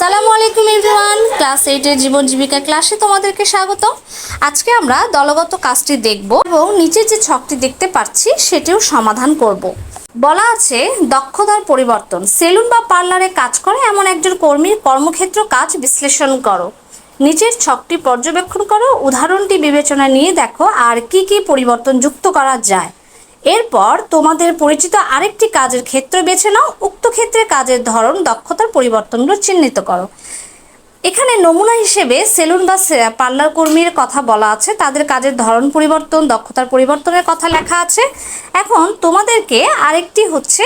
আসসালামু আলাইকুম everyone, class এইটের জীবন জীবিকা ক্লাসে তোমাদেরকে স্বাগত। আজকে আমরা দলগত কাজটি দেখব এবং নিচে যে ছকটি দেখতে পাচ্ছি সেটিও সমাধান করব। বলা আছে, দক্ষতার পরিবর্তন। সেলুন বা পার্লারে কাজ করে এমন একজন কর্মীর কর্মক্ষেত্র কাজ বিশ্লেষণ করো। নিচের ছকটি পর্যবেক্ষণ করো, উদাহরণটি বিবেচনা নিয়ে দেখো আর কি কি পরিবর্তন যুক্ত করা যায়। এরপর তোমাদের পরিচিত আরেকটি কাজের ক্ষেত্র বেছে নাও। উক্ত ক্ষেত্রে কাজের ধরন, দক্ষতার পরিবর্তনগুলো চিহ্নিত করো। এখানে নমুনা হিসেবে সেলুন বা পার্লার কর্মীর কথা বলা আছে। তাদের কাজের ধরন পরিবর্তন, দক্ষতার পরিবর্তনের কথা লেখা আছে। এখন তোমাদেরকে আরেকটি হচ্ছে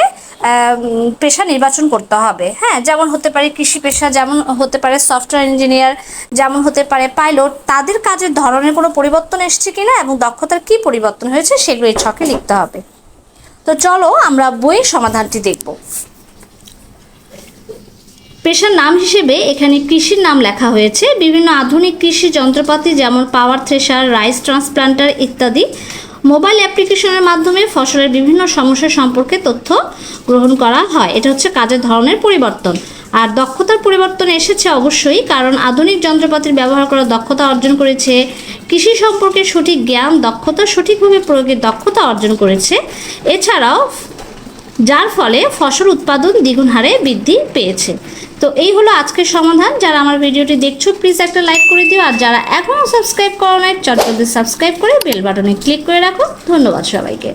পেশা নির্বাচন করতে হবে। হ্যাঁ যেমন হতে পারে কৃষি পেশা, যেমন হতে পারে সফটওয়্যার ইঞ্জিনিয়ার যেমন হতে পারে পাইলট তাদের কাজের ধরনের কোনো পরিবর্তন এসছে কিনা এবং দক্ষতার কি পরিবর্তন হয়েছে সেগুলো এই ছকে লিখতে হবে। তো চলো আমরা বইয়ের সমাধানটি দেখব। পেশার নাম হিসেবে এখানে কৃষির নাম লেখা হয়েছে। বিভিন্ন আধুনিক কৃষি যন্ত্রপাতি যেমন পাওয়ার থ্রেশার, রাইস ট্রান্সপ্লান্টার ইত্যাদি মোবাইল অ্যাপ্লিকেশনের মাধ্যমে ফসলের বিভিন্ন সমস্যা সম্পর্কে তথ্য গ্রহণ করা হয়। এটা হচ্ছে কাজের ধরনের পরিবর্তন। আর দক্ষতার পরিবর্তন এসেছে অবশ্যই, কারণ আধুনিক যন্ত্রপাতির ব্যবহার করা দক্ষতা অর্জন করেছে। কৃষি সম্পর্কে সঠিক জ্ঞান দক্ষতা, সঠিকভাবে প্রয়োগের দক্ষতা অর্জন করেছে। এছাড়াও, যার ফলে ফসল উৎপাদন দ্বিগুণ হারে বৃদ্ধি পেয়েছে। তো এই হলো আজকের সমাধান। যারা আমার ভিডিওটি দেখছ প্লিজ একটা লাইক করে দিও। আর যারা এখনও সাবস্ক্রাইব করো নাই চটজলদি সাবস্ক্রাইব করে বেল বাটনে ক্লিক করে রাখো। ধন্যবাদ সবাইকে।